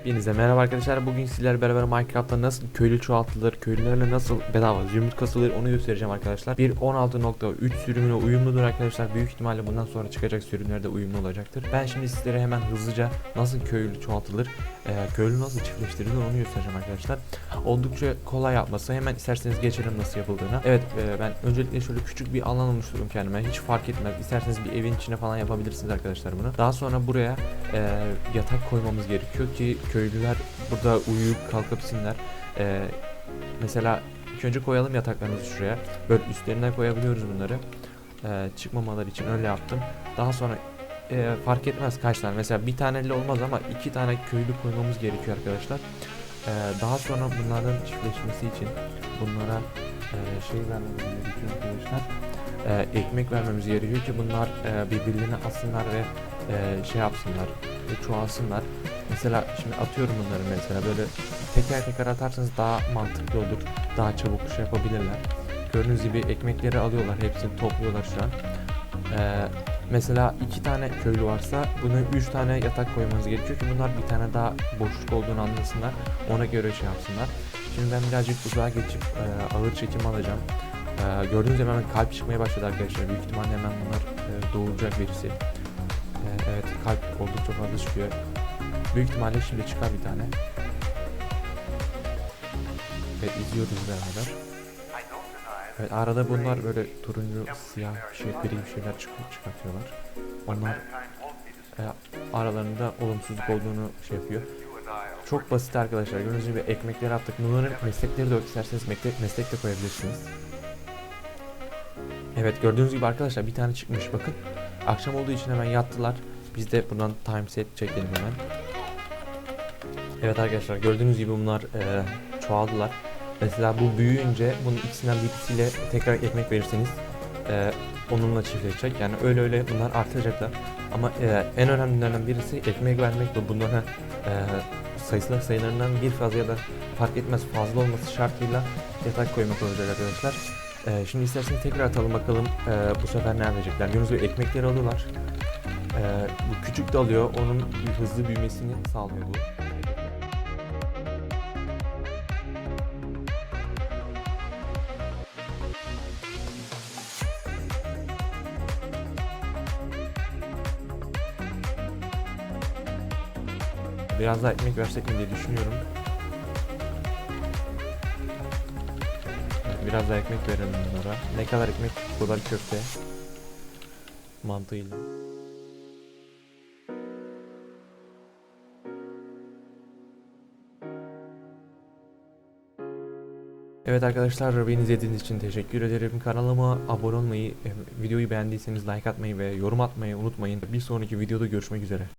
Hepinize merhaba arkadaşlar. Bugün sizlerle beraber Minecraft'ta nasıl köylü çoğaltılır, köylülerle nasıl bedava zümrüt kasılır onu göstereceğim arkadaşlar. Bir 16.3 sürümüne uyumludur arkadaşlar. Büyük ihtimalle bundan sonra çıkacak sürümler de uyumlu olacaktır. Ben şimdi sizlere hemen hızlıca nasıl köylü çoğaltılır, e, köylü nasıl çiftleştirilir onu göstereceğim arkadaşlar. Oldukça kolay yapması. Hemen isterseniz geçelim nasıl yapıldığına. Evet e, ben öncelikle şöyle küçük bir alan oluşturdum kendime. Hiç fark etmez. İsterseniz bir evin içine falan yapabilirsiniz arkadaşlar bunu. Daha sonra buraya e, yatak koymamız gerekiyor ki köylüler burada uyuyup kalkabilsinler. E, mesela ilk önce koyalım yataklarımızı şuraya. Böyle üstlerinden koyabiliyoruz bunları. E, çıkmamaları için öyle yaptım. Daha sonra e, fark etmez kaç tane. Mesela bir taneyle olmaz ama iki tane köylü koymamız gerekiyor arkadaşlar. E, daha sonra bunların çiftleşmesi için bunlara e, şey vermemiz gerekiyor arkadaşlar. E, ekmek vermemiz gerekiyor ki bunlar e, birbirlerine atsınlar ve e, şey yapsınlar ve çoğalsınlar. Mesela şimdi atıyorum bunları mesela böyle teker teker atarsanız daha mantıklı olur. Daha çabuk şey yapabilirler. Gördüğünüz gibi ekmekleri alıyorlar. Hepsini topluyorlar şu an. Ee, mesela iki tane köylü varsa buna üç tane yatak koymanız gerekiyor ki bunlar bir tane daha boşluk olduğunu anlasınlar. Ona göre şey yapsınlar. Şimdi ben birazcık uzağa geçip e, ağır çekim alacağım. E, gördüğünüz hemen kalp çıkmaya başladı arkadaşlar. Büyük ihtimalle hemen bunlar e, doğuracak birisi. E, evet kalp oldukça fazla çıkıyor. Büyük ihtimalle şimdi çıkar bir tane. Evet izliyoruz beraber. Evet arada bunlar böyle turuncu, siyah, şey, gri bir şeyler çık- çıkartıyorlar. Onlar e, aralarında olumsuzluk olduğunu şey yapıyor. Çok basit arkadaşlar. Gördüğünüz gibi ekmekleri attık. Bunların meslekleri de. İsterseniz meslek, meslek de koyabilirsiniz. Evet gördüğünüz gibi arkadaşlar bir tane çıkmış bakın. Akşam olduğu için hemen yattılar. Biz de buradan time set çekelim hemen. Evet arkadaşlar gördüğünüz gibi bunlar e, çoğaldılar. Mesela bu büyüyünce bunun ikisinden birisiyle tekrar ekmek verirseniz e, onunla çiftleşecek. Yani öyle öyle bunlar artacaklar. Ama e, en önemlilerinden birisi ekmek vermek ve bunların e, sayısal sayılarından bir fazla ya da fark etmez fazla olması şartıyla yatak koymak olacak arkadaşlar. E, şimdi isterseniz tekrar atalım bakalım e, bu sefer ne yapacaklar. Gördüğünüz gibi ekmekleri alıyorlar. E, bu küçük de alıyor. Onun hızlı büyümesini sağlıyor bu. Biraz daha ekmek versek mi diye düşünüyorum. Biraz daha ekmek verelim bunlara. Ne kadar ekmek bu kadar köfte. Mantığıyla. Evet arkadaşlar beni izlediğiniz için teşekkür ederim. Kanalıma abone olmayı, e, videoyu beğendiyseniz like atmayı ve yorum atmayı unutmayın. Bir sonraki videoda görüşmek üzere.